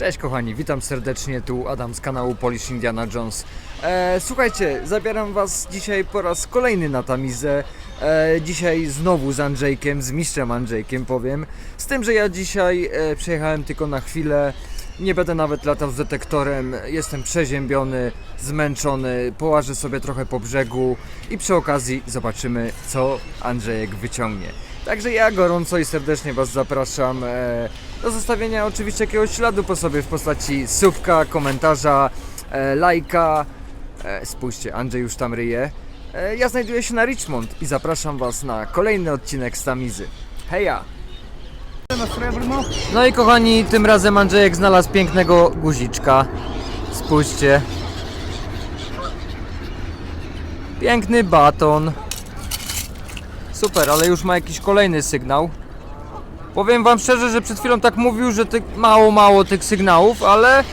Cześć kochani, witam serdecznie, tu Adam z kanału Polish Indiana Jones. E, słuchajcie, zabieram Was dzisiaj po raz kolejny na tamizę. E, dzisiaj znowu z Andrzejkiem, z mistrzem Andrzejkiem powiem. Z tym, że ja dzisiaj e, przyjechałem tylko na chwilę. Nie będę nawet latał z detektorem, jestem przeziębiony, zmęczony, połażę sobie trochę po brzegu i przy okazji zobaczymy, co Andrzejek wyciągnie. Także ja gorąco i serdecznie Was zapraszam e, do zostawienia oczywiście jakiegoś śladu po sobie w postaci subka, komentarza, e, lajka. E, spójrzcie, Andrzej już tam ryje. E, ja znajduję się na Richmond i zapraszam Was na kolejny odcinek z Tamizy. Heja! No i kochani, tym razem Andrzejek znalazł pięknego guziczka. Spójrzcie. Piękny baton. Super, ale już ma jakiś kolejny sygnał. Powiem wam szczerze, że przed chwilą tak mówił, że ty, mało, mało tych sygnałów, ale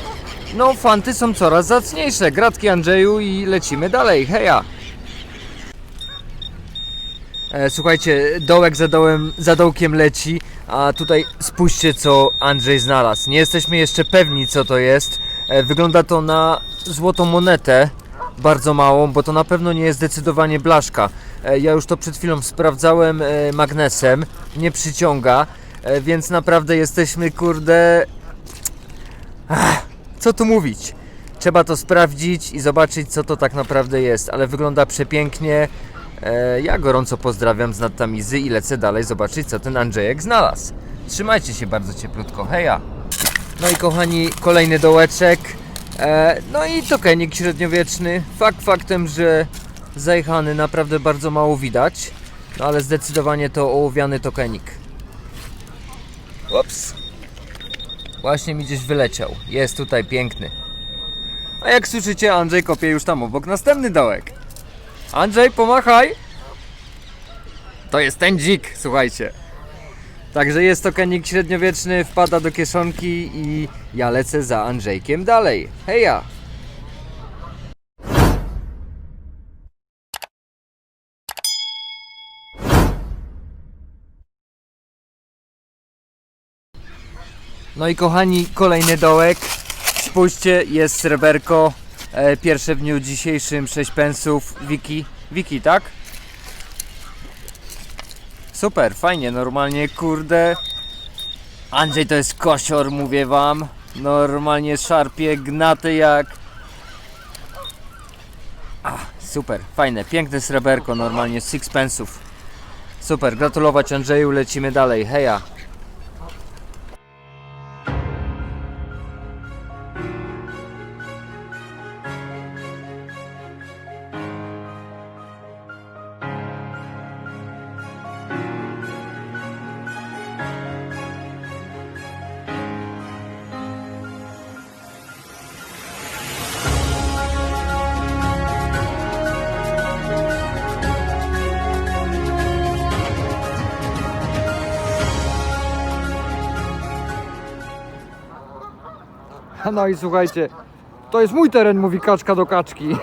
no fanty są coraz zacniejsze. Gratki Andrzeju i lecimy dalej. Heja! E, słuchajcie, dołek za, dołem, za dołkiem leci, a tutaj spójrzcie co Andrzej znalazł. Nie jesteśmy jeszcze pewni co to jest. E, wygląda to na złotą monetę, bardzo małą, bo to na pewno nie jest zdecydowanie blaszka. E, ja już to przed chwilą sprawdzałem e, magnesem, nie przyciąga, e, więc naprawdę jesteśmy kurde... Ach, co tu mówić? Trzeba to sprawdzić i zobaczyć co to tak naprawdę jest, ale wygląda przepięknie. E, ja gorąco pozdrawiam z Nadtamizy i lecę dalej zobaczyć co ten Andrzejek znalazł. Trzymajcie się bardzo cieplutko, heja! No i kochani, kolejny dołeczek. E, no i tokenik średniowieczny. Fakt faktem, że zajechany naprawdę bardzo mało widać. No ale zdecydowanie to ołowiany tokenik. Ups. Właśnie mi gdzieś wyleciał. Jest tutaj piękny. A jak słyszycie, Andrzej kopie już tam obok następny dołek. Andrzej, pomachaj! To jest ten dzik, słuchajcie. Także jest to kenik średniowieczny, wpada do kieszonki i ja lecę za Andrzejkiem dalej. Heja! No i kochani, kolejny dołek. Spójrzcie, jest sreberko. E, pierwsze w dniu dzisiejszym 6 pensów. Wiki, Wiki, tak? Super, fajnie, normalnie, kurde. Andrzej to jest kosior, mówię wam. Normalnie szarpie, gnaty jak... Ach, super, fajne, piękne sreberko, normalnie, sixpensów. Super, gratulować Andrzeju, lecimy dalej, heja. No i słuchajcie, to jest mój teren, mówi kaczka do kaczki.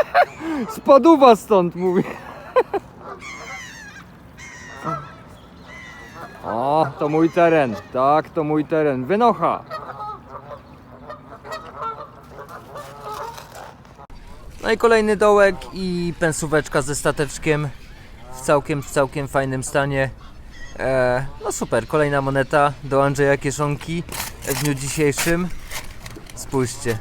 Spaduwa stąd, mówi. O, to mój teren, tak, to mój teren. Wynocha. No i kolejny dołek i pensóweczka ze stateczkiem w całkiem, w całkiem fajnym stanie. E, no super, kolejna moneta do Andrzeja Kieszonki w dniu dzisiejszym. Spójrzcie.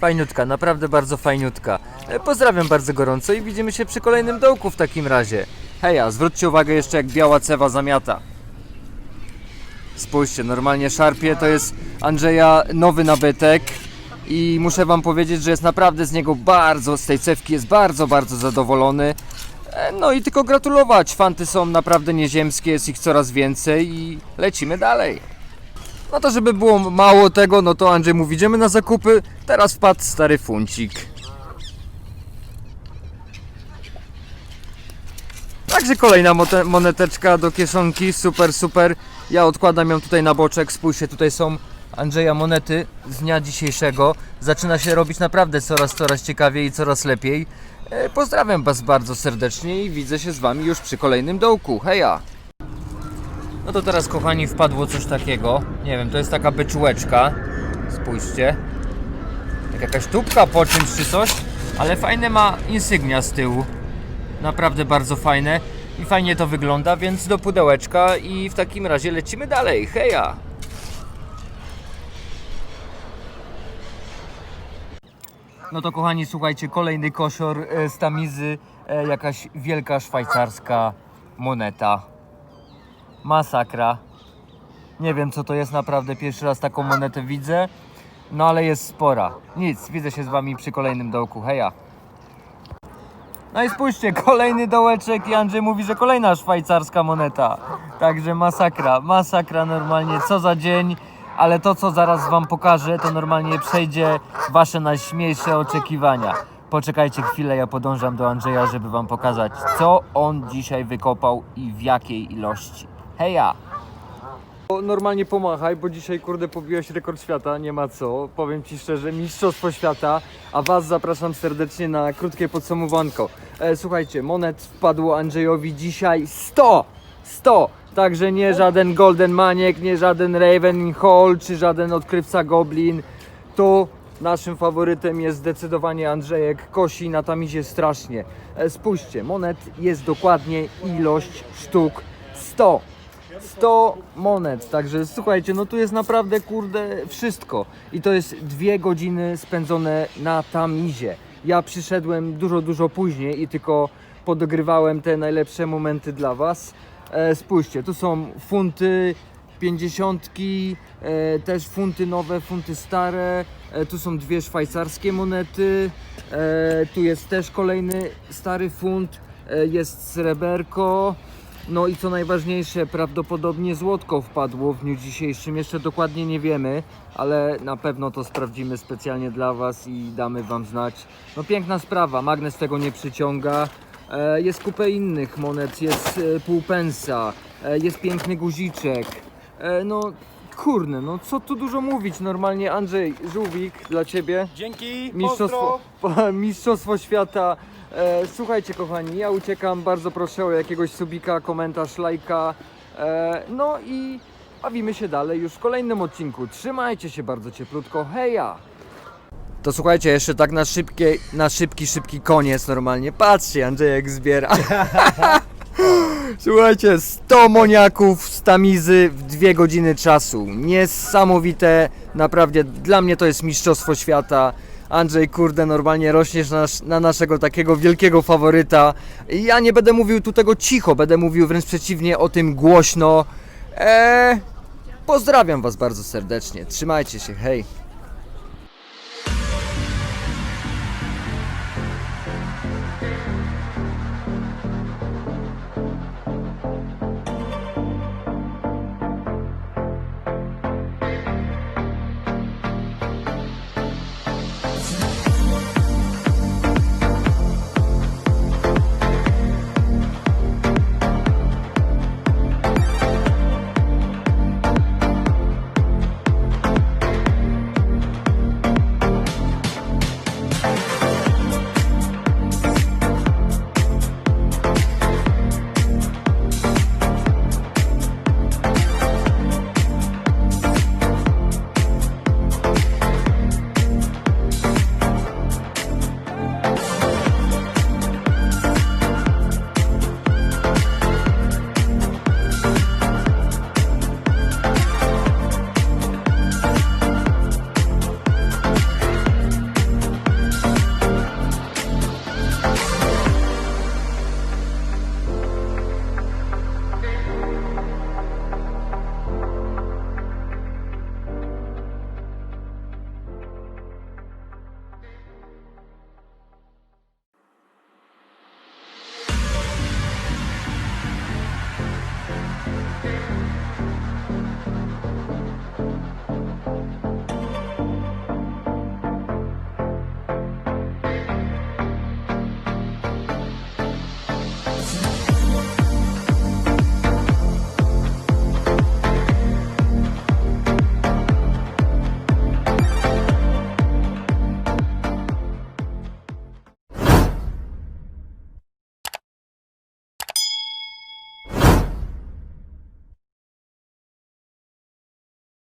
Fajniutka, naprawdę bardzo fajniutka. E, Pozdrawiam bardzo gorąco i widzimy się przy kolejnym dołku w takim razie. Heja, zwróćcie uwagę jeszcze jak biała cewa zamiata. Spójrzcie, normalnie szarpie to jest Andrzeja nowy nabytek i muszę wam powiedzieć, że jest naprawdę z niego bardzo, z tej cewki jest bardzo, bardzo zadowolony. E, No i tylko gratulować, fanty są naprawdę nieziemskie, jest ich coraz więcej i lecimy dalej. No to żeby było mało tego, no to Andrzej mówi, idziemy na zakupy, teraz wpadł stary funcik. Także kolejna moneteczka do kieszonki, super, super. Ja odkładam ją tutaj na boczek, spójrzcie, tutaj są Andrzeja monety z dnia dzisiejszego. Zaczyna się robić naprawdę coraz, coraz ciekawiej i coraz lepiej. E, Pozdrawiam Was bardzo serdecznie i widzę się z Wami już przy kolejnym dołku. Heja! No to teraz, kochani, wpadło coś takiego. Nie wiem, to jest taka beczułeczka. Spójrzcie. Jak jakaś tubka po czymś czy coś. Ale fajne ma insygnia z tyłu. Naprawdę bardzo fajne. I fajnie to wygląda, więc do pudełeczka i w takim razie lecimy dalej. Heja! No to kochani, słuchajcie, kolejny kosior e, z tamizy, e, jakaś wielka szwajcarska moneta. Masakra. Nie wiem co to jest naprawdę, pierwszy raz taką monetę widzę, no ale jest spora. Nic, widzę się z wami przy kolejnym dołku, heja. No i spójrzcie, kolejny dołeczek i Andrzej mówi, że kolejna szwajcarska moneta. Także masakra, masakra normalnie, co za dzień. Ale to, co zaraz wam pokażę, to normalnie przejdzie wasze najśmielsze oczekiwania. Poczekajcie chwilę, ja podążam do Andrzeja, żeby wam pokazać, co on dzisiaj wykopał i w jakiej ilości. Heja! Normalnie pomachaj, bo dzisiaj kurde pobiłeś rekord świata, nie ma co. Powiem Ci szczerze, mistrzostwo świata, a Was zapraszam serdecznie na krótkie podsumowanko. E, słuchajcie, monet wpadło Andrzejowi dzisiaj 100! 100! Także nie żaden Golden Maniek, nie żaden Raven Hall, czy żaden odkrywca Goblin. To naszym faworytem jest zdecydowanie Andrzejek Kosi na tamizie strasznie. E, spójrzcie, monet jest dokładnie ilość sztuk 100. 100 monet, także słuchajcie, no tu jest naprawdę kurde wszystko. I to jest dwie godziny spędzone na tamizie. Ja przyszedłem dużo, dużo później i tylko podogrywałem te najlepsze momenty dla Was. E, spójrzcie, tu są funty, pięćdziesiątki, e, też funty nowe, funty stare. E, tu są dwie szwajcarskie monety. E, tu jest też kolejny stary funt. E, jest sreberko. No i co najważniejsze, prawdopodobnie złotko wpadło w dniu dzisiejszym. Jeszcze dokładnie nie wiemy, ale na pewno to sprawdzimy specjalnie dla Was i damy Wam znać. No piękna sprawa, magnes tego nie przyciąga. E, Jest kupę innych monet, jest e, półpensa, e, jest piękny guziczek. No kurne, no co tu dużo mówić. Normalnie Andrzej Żółwik dla Ciebie. Dzięki, Mistrzostwo, mistrzostwo świata. E, słuchajcie kochani, ja uciekam, bardzo proszę o jakiegoś subika, komentarz, lajka. E, no i bawimy się dalej już w kolejnym odcinku. Trzymajcie się bardzo cieplutko, heja! To słuchajcie, jeszcze tak na, szybkie, na szybki, szybki koniec normalnie. Patrzcie, Andrzejek zbiera. Słuchajcie, 100 moniaków z tamizy w dwie godziny czasu. Niesamowite, naprawdę dla mnie to jest mistrzostwo świata. Andrzej, kurde, normalnie rośniesz na, na naszego takiego wielkiego faworyta. Ja nie będę mówił tu tego cicho, będę mówił wręcz przeciwnie o tym głośno. Eee, pozdrawiam Was bardzo serdecznie. Trzymajcie się, hej.